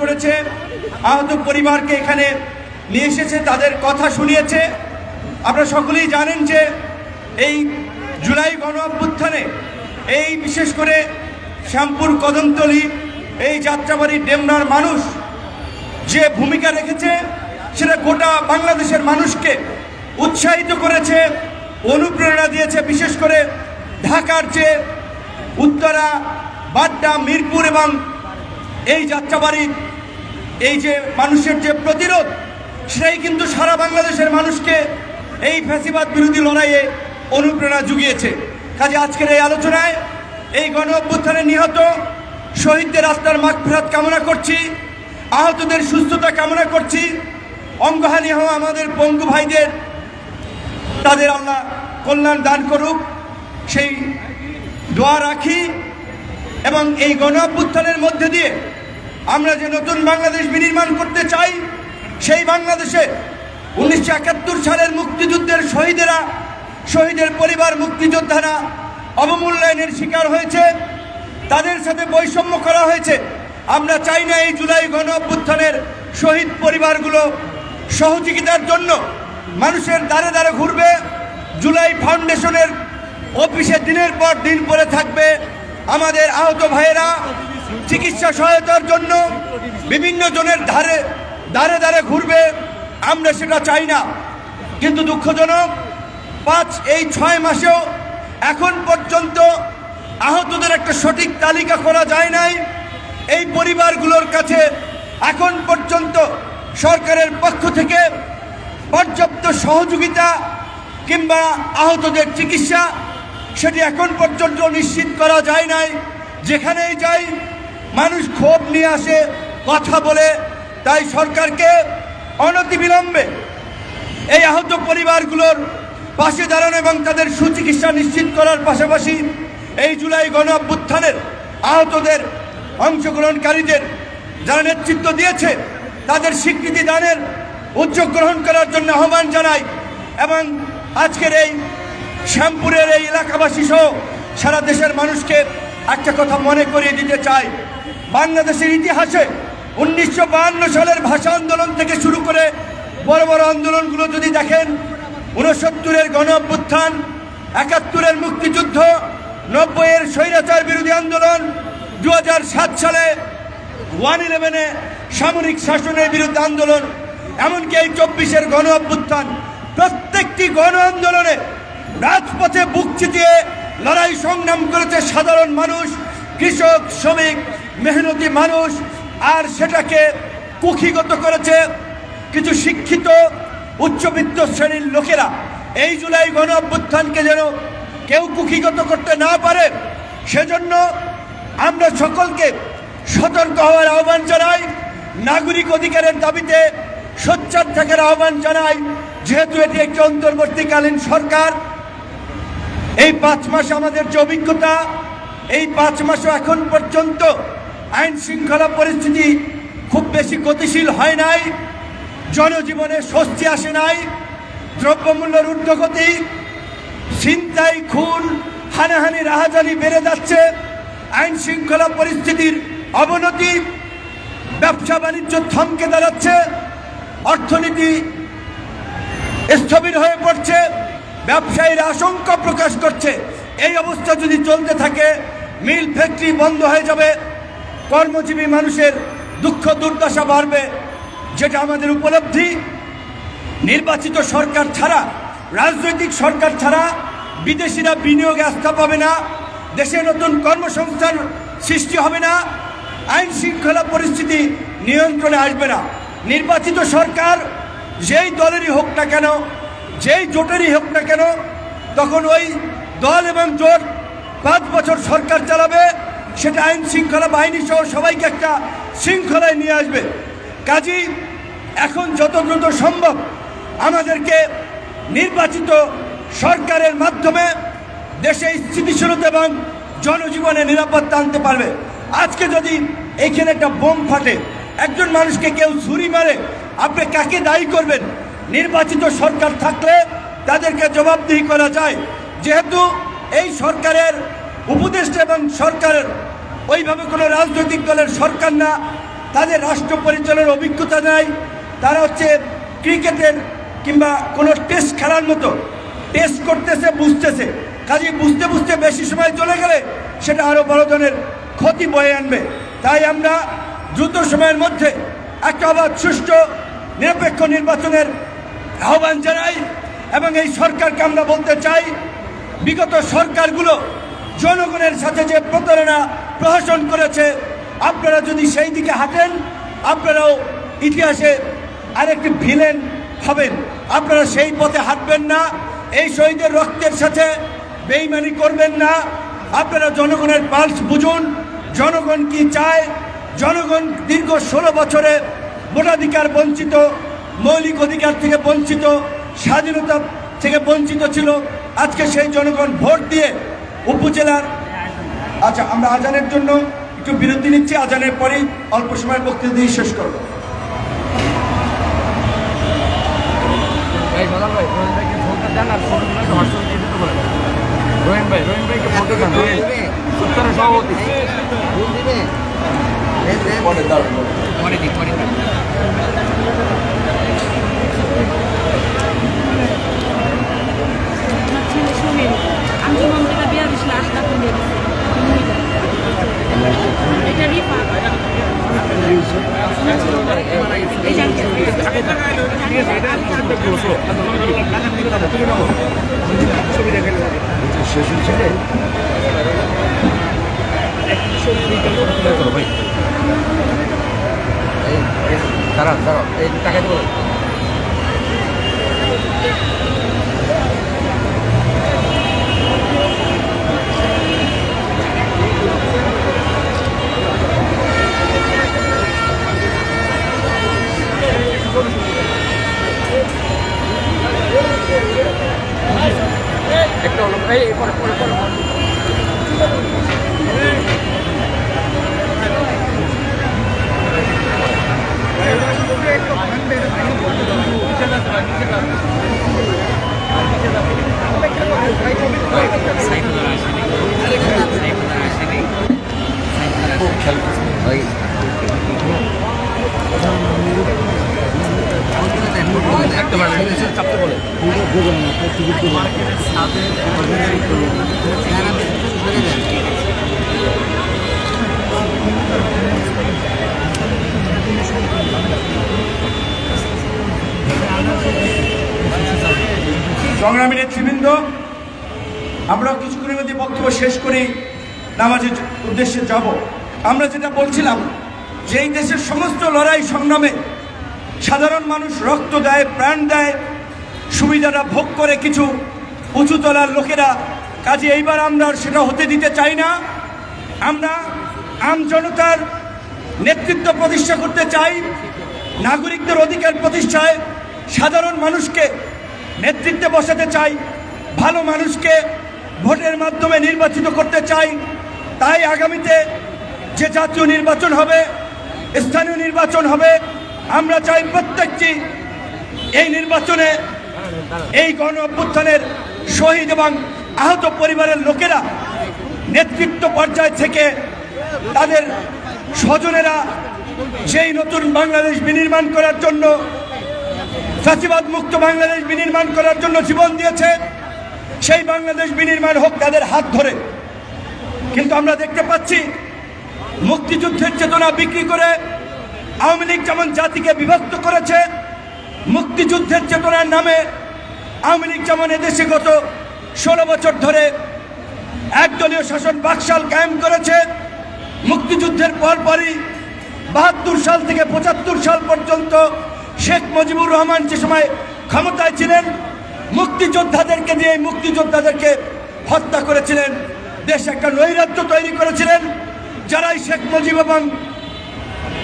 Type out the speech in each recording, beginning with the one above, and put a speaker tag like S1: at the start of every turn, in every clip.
S1: করেছে, আহত পরিবারকে এখানে নিয়ে এসেছে, তাদের কথা শুনিয়েছে। আপনারা সকলেই জানেন যে এই জুলাই গণ অভ্যুত্থানে এই বিশেষ করে শ্যামপুর কদমতলি, এই যাত্রাবাড়ি ডেমরার মানুষ যে ভূমিকা রেখেছে, সেটা গোটা বাংলাদেশের মানুষকে উৎসাহিত করেছে, অনুপ্রেরণা দিয়েছে। বিশেষ করে ঢাকার যে উত্তরা, বাড্ডা, মিরপুর এবং এই যাত্রাবাড়ি এই যে মানুষের যে প্রতিরোধ, সেটাই কিন্তু সারা বাংলাদেশের মানুষকে এই ফ্যাসিবাদ বিরোধী লড়াইয়ে অনুপ্রেরণা জুগিয়েছে। কাজে আজকের এই আলোচনায় এই গণ অভ্যুত্থানে নিহত শহীদদের আত্মার মাগফিরাত কামনা করছি, আহতদের সুস্থতা কামনা করছি, অঙ্গহানি হওয়া আমাদের পঙ্গু ভাইদের, তাদের আল্লাহ কল্যাণ দান করুক, সেই দোয়া রাখি এবং এই গণ অভ্যুত্থানের মধ্যে দিয়ে আমরা যে নতুন বাংলাদেশ বিনির্মাণ করতে চাই, সেই বাংলাদেশে উনিশশো একাত্তর সালের মুক্তিযুদ্ধের শহীদেরা, শহীদের পরিবার মুক্তিযোদ্ধারা অবমূল্যায়নের শিকার হয়েছে। তাদের সাথে বৈষম্য করা হয়েছে। আমরা চাই না এই জুলাই গণ অভ্যুত্থানের শহীদ পরিবারগুলো সহযোগিতার জন্য মানুষের দ্বারে দ্বারে ঘুরবে। জুলাই ফাউন্ডেশনের অফিসে দিনের পর দিন পরে থাকবে। আমাদের আহত ভাইয়েরা চিকিৎসা সহায়তার জন্য বিভিন্ন জনের ধারে দ্বারে দ্বারে ঘুরবে, আমরা সেটা চাই না। কিন্তু দুঃখজনক, পাঁচ, এই ছয় মাসেও এখন পর্যন্ত আহতদের একটা সঠিক তালিকা করা যায় নাই। এই পরিবারগুলোর কাছে এখন পর্যন্ত সরকারের পক্ষ থেকে পর্যাপ্ত সহযোগিতা কিংবা আহতদের চিকিৎসা, সেটি এখন পর্যন্ত নিশ্চিত করা যায় নাই। যেখানেই যাই মানুষ ক্ষোভ নিয়ে আসে, কথা বলে, তাই সরকারকে অনতিবিলম্বে এই আহত পরিবারগুলোর পাশে দাঁড়ানো এবং তাদের সুচিকিৎসা নিশ্চিত করার পাশাপাশি এই জুলাই গণ অভ্যুত্থানের আহতদের অংশগ্রহণকারীদের যারা নেতৃত্ব দিয়েছে, তাদের স্বীকৃতি দানের উদ্যোগ গ্রহণ করার জন্য আহ্বান জানাই এবং আজকের এই শ্যামপুরের এই এলাকাবাসী সহ সারা দেশের মানুষকে একটা কথা মনে করিয়ে দিতে চাই। বাংলাদেশের ইতিহাসে উনিশশো সালের ভাষা আন্দোলন থেকে শুরু করে বড় বড় আন্দোলনগুলো যদি দেখেন উনসত্তরের গণ অভ্যুত্থান একাত্তরের মুক্তিযুদ্ধ, নব্বইয়ের স্বৈরাচার বিরোধী আন্দোলন দু হাজার সাত সালে ওয়ান ইলেভেনে সামরিক শাসনের বিরুদ্ধে আন্দোলন, এমনকি এই চব্বিশের গণ অভ্যুত্থান প্রত্যেকটি গণ আন্দোলনে রাজপথে বুক চিতিয়ে লড়াই সংগ্রাম করেছে সাধারণ মানুষ, কৃষক, শ্রমিক মেহনতি মানুষ, আর সেটাকে কুক্ষিগত করেছে কিছু শিক্ষিত উচ্চবিত্ত শ্রেণির লোকেরা। এই জুলাই গণ অভ্যুত্থানকে যেন কেউ কুক্ষিগত করতে না পারে, সেজন্য আমরা সকলকে সতর্ক হওয়ার আহ্বান জানাই, নাগরিক অধিকারের দাবিতে সোচ্চার থাকার আহ্বান জানাই। যেহেতু এটি একটি অন্তর্বর্তীকালীন সরকার, এই পাঁচ মাস আমাদের যে অভিজ্ঞতা, এই পাঁচ মাসও এখন পর্যন্ত আইন শৃঙ্খলা পরিস্থিতি খুব বেশি গতিশীল হয় নাই, জনজীবনে স্বস্তি আসে নাই দ্রব্যমূল্যের ঊর্ধ্বগতি ছিনতাই, খুন, হানাহানি, রাহাজানি বেড়ে যাচ্ছে, আইন শৃঙ্খলা পরিস্থিতির অবনতি, ব্যবসা বাণিজ্য থমকে দাঁড়াচ্ছে, অর্থনীতি স্থবির হয়ে পড়ছে, ব্যবসায়ীরা আশঙ্কা প্রকাশ করছে। এই অবস্থা যদি চলতে থাকে, মিল ফ্যাক্টরি বন্ধ হয়ে যাবে কর্মজীবী মানুষের দুঃখ দুর্দশা বাড়বে, যেটা আমাদের উপলব্ধি। নির্বাচিত সরকার ছাড়া, রাজনৈতিক সরকার ছাড়া বিদেশিরা বিনিয়োগে আস্থা পাবে না, দেশে নতুন কর্মসংস্থান সৃষ্টি হবে না, আইন শৃঙ্খলা পরিস্থিতি নিয়ন্ত্রণে আসবে না। নির্বাচিত সরকার যেই দলেরই হোক না কেন, যেই জোটেরই হোক না কেন, তখন ওই দল এবং জোট পাঁচ বছর সরকার চালাবে। সেটা আইন শৃঙ্খলা বাহিনী সহ সবাইকে একটা শৃঙ্খলায় নিয়ে আসবে। কাজী, এখন যত দ্রুত সম্ভব আমাদেরকে নির্বাচিত সরকারের মাধ্যমে দেশে স্থিতিশীলতা এবং জনজীবনে নিরাপত্তা আনতে পারবে। আজকে যদি এখানে একটা বোম ফাটে, একজন মানুষকে কেউ ছুরি মারে, আপনি কাকে দায়ী করবেন? নির্বাচিত সরকার থাকলে তাদেরকে জবাবদিহি করা যায়। যেহেতু এই সরকারের উপদেষ্টা এবং সরকারের ওইভাবে কোনো রাজনৈতিক দলের সরকার না। তাদের রাষ্ট্র পরিচালনার অভিজ্ঞতা নাই। তারা হচ্ছে ক্রিকেটের কিংবা কোনো টেস্ট খেলার মতো। টেস্ট করতেছে, বুঝতেছে। কাজে বুঝতে বুঝতে বেশি সময় চলে গেলে সেটা আরও বড় ধরনের ক্ষতি বয়ে আনবে। তাই আমরা দ্রুত সময়ের মধ্যে একটা অবাধ, সুষ্ঠু, নিরপেক্ষ নির্বাচনের আহ্বান জানাই এবং এই সরকারকে আমরা বলতে চাই, বিগত সরকারগুলো জনগণের সাথে যে প্রতারণা প্রহসন করেছে। আপনারা যদি সেই দিকে হাঁটেন, আপনারাও ইতিহাসে আরেকটি ভিলেন হবেন। আপনারা সেই পথে হাঁটবেন না, এই শহীদের রক্তের সাথে বেইমানি করবেন না। আপনারা জনগণের পালস বুঝুন, জনগণ কি চায়? জনগণ দীর্ঘ ষোলো বছরে ভোটাধিকার বঞ্চিত, মৌলিক অধিকার থেকে বঞ্চিত, স্বাধীনতা থেকে বঞ্চিত ছিল। আজকে সেই জনগণ ভোট দিয়ে উপজেলার আচ্ছা আমরা আজানের জন্য একটু বিরতি নিচ্ছি আজানের পরেই অল্প সময় বক্তৃতা দিয়ে শেষ করব।
S2: রোহিন ভাই রোহিন ভাইকে ফোনটা দেন। উত্তরের সভাপতি। পরে পরে। দিক
S3: আমার আমি মন থেকে বিয়া এই জানতে
S2: দাঁড়ান দাঁড়ান এই টাকা দেবো
S1: সংগ্রামী নেতৃবৃন্দ আমরা কিছুক্ষণের মধ্যে বক্তব্য শেষ করি নামাজের উদ্দেশ্যে যাব। আমরা যেটা বলছিলাম, যে এই দেশের সমস্ত লড়াই সংগ্রামে সাধারণ মানুষ রক্ত দেয়, প্রাণ দেয়, সুবিধাটা ভোগ করে কিছু উঁচু তলার লোকেরা, কাজে এইবার আমরা সেটা হতে দিতে চাই না। আমরা আম জনতার নেতৃত্ব প্রতিষ্ঠা করতে চাই, নাগরিকদের অধিকার প্রতিষ্ঠায় সাধারণ মানুষকে নেতৃত্বে বসাতে চাই, ভালো মানুষকে ভোটের মাধ্যমে নির্বাচিত করতে চাই। তাই আগামীতে যে জাতীয় নির্বাচন হবে, স্থানীয় নির্বাচন হবে, আমরা চাই প্রত্যেকটি এই নির্বাচনে এই গণ অভ্যুত্থানের শহীদ এবং আহত পরিবারের লোকেরা নেতৃত্ব পর্যায় থেকে তাদের স্বজনেরা সেই নতুন বাংলাদেশ বিনির্মাণ করার জন্য ফাঁসিবাদ মুক্ত বাংলাদেশ বিনির্মাণ করার জন্য জীবন দিয়েছে, সেই বাংলাদেশ বিনির্মাণ হোক তাদের হাত ধরে। কিন্তু আমরা দেখতে পাচ্ছি মুক্তিযুদ্ধের চেতনা বিক্রি করে আওয়ামী লীগ যেমন জাতিকে বিভক্ত করেছে, মুক্তিযুদ্ধের চেতনার নামে আওয়ামী লীগ যেমন এদেশে গত ষোলো বছর ধরে একদলীয় শাসন বাকশাল কায়েম করেছে, মুক্তিযুদ্ধের পরপরই বাহাত্তর সাল থেকে পঁচাত্তর সাল পর্যন্ত শেখ মুজিবুর রহমান যে সময় ক্ষমতায় ছিলেন, মুক্তিযোদ্ধাদেরকে এই মুক্তিযোদ্ধাদেরকে হত্যা করেছিলেন, দেশে একটা নৈরাজ্য তৈরি করেছিলেন, যারাই শেখ মুজিব এবং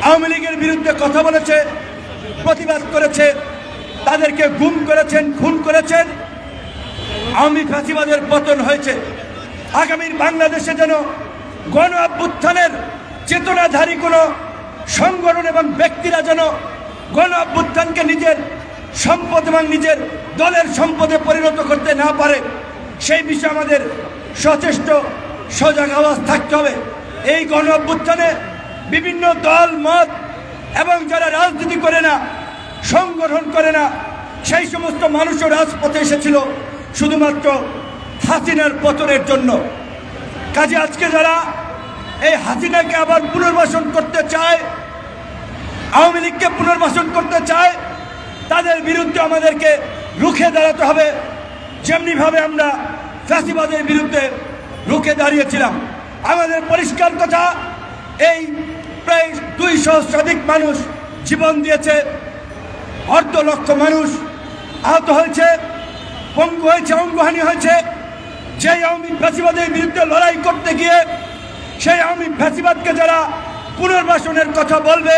S1: আওয়ামী লীগের বিরুদ্ধে কথা বলেছে, প্রতিবাদ করেছে তাদেরকে গুম করেছেন, খুন করেছেন। আওয়ামী ফাঁসিবাদের পতন হয়েছে। আগামীর বাংলাদেশে যেন গণ অভ্যুত্থানের চেতনাধারী কোনো সংগঠন এবং ব্যক্তিরা যেন গণ অভ্যুত্থানকে নিজের সম্পদ এবং নিজের দলের সম্পদে পরিণত করতে না পারে, সেই বিষয়ে আমাদের সচেষ্ট, সজাগ আওয়াজ থাকতে হবে। এই গণ অভ্যুত্থানে বিভিন্ন দল, মত এবং যারা রাজনীতি করে না সংগঠন করে না। সেই সমস্ত মানুষও রাজপথে এসেছিল শুধুমাত্র হাসিনার পতনের জন্য। কাজে আজকে যারা এই হাসিনাকে আবার পুনর্বাসন করতে চায়, আওয়ামী লীগকে পুনর্বাসন করতে চায়, তাদের বিরুদ্ধে আমাদেরকে রুখে দাঁড়াতে হবে। যেমনিভাবে আমরা ফ্যাসিবাদের বিরুদ্ধে রুখে দাঁড়িয়েছিলাম। আমাদের পরিষ্কার কথা, এই প্রায় দুই সহস্রাধিক মানুষ জীবন দিয়েছে অর্ধ লক্ষ মানুষ আহত হয়েছে, পঙ্গু হয়েছে, অঙ্গহানি হয়েছে। সেই আওয়ামী ফ্যাসিবাদের বিরুদ্ধে লড়াই করতে গিয়ে সেই আওয়ামী ফ্যাসিবাদকে যারা পুনর্বাসনের কথা বলবে,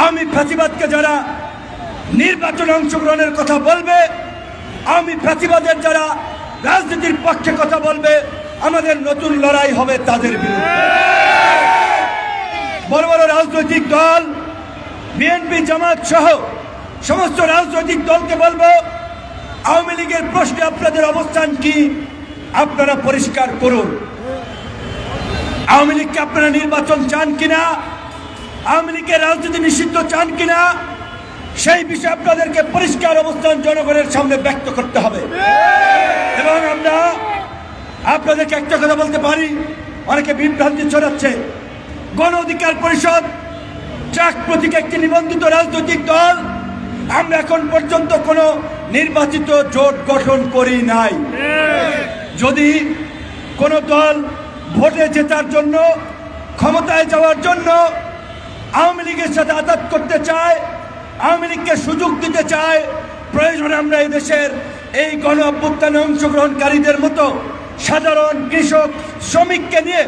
S1: আওয়ামী ফ্যাসিবাদকে যারা নির্বাচনে অংশগ্রহণের কথা বলবে, আওয়ামী ফ্যাসিবাদের যারা রাজনীতির পক্ষে কথা বলবে, আমাদের নতুন লড়াই হবে তাদের বিরুদ্ধে। বড় বড় রাজনৈতিক দল বিএনপি, জামাত সহ সমস্ত রাজনৈতিক দলকে বলব, আওয়ামী লীগের প্রশ্নে আপনাদের অবস্থান কি আপনারা পরিষ্কার করুন। আওয়ামী লীগকে আপনারা নির্বাচন চান কিনা, আওয়ামী লীগের রাজনীতি নিষিদ্ধ চান কিনা, সেই বিষয়ে আপনাদেরকে পরিষ্কার অবস্থান জনগণের সামনে ব্যক্ত করতে হবে। এবং আমরা আপনাদেরকে একটা কথা বলতে পারি, অনেকে বিভ্রান্তি ছড়াচ্ছে। গণ অধিকার পরিষদ ট্রাক প্রতীক একটি নিবন্ধিত রাজনৈতিক দল, আমরা এখন পর্যন্ত কোনো নির্বাচিত জোট গঠন করি নাই। যদি কোনো দল ভোটে জেতার জন্য, ক্ষমতায় যাওয়ার জন্য আওয়ামী লীগের সাথে আঘাত করতে চায়, আওয়ামী লীগকে সুযোগ দিতে চায়, প্রয়োজনে আমরা এই দেশের এই গণ অভ্যুত্থানে অংশগ্রহণকারীদের মতো সাধারণ কৃষক, শ্রমিককে নিয়ে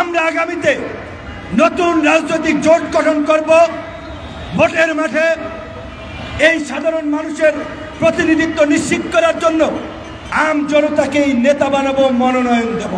S1: আমরা আগামীতে নতুন রাজনৈতিক জোট গঠন করব। ভোটের মাঠে এই সাধারণ মানুষের প্রতিনিধিত্ব নিশ্চিত করার জন্য আম জনতাকেই নেতা বানাবো মনোনয়ন দেব।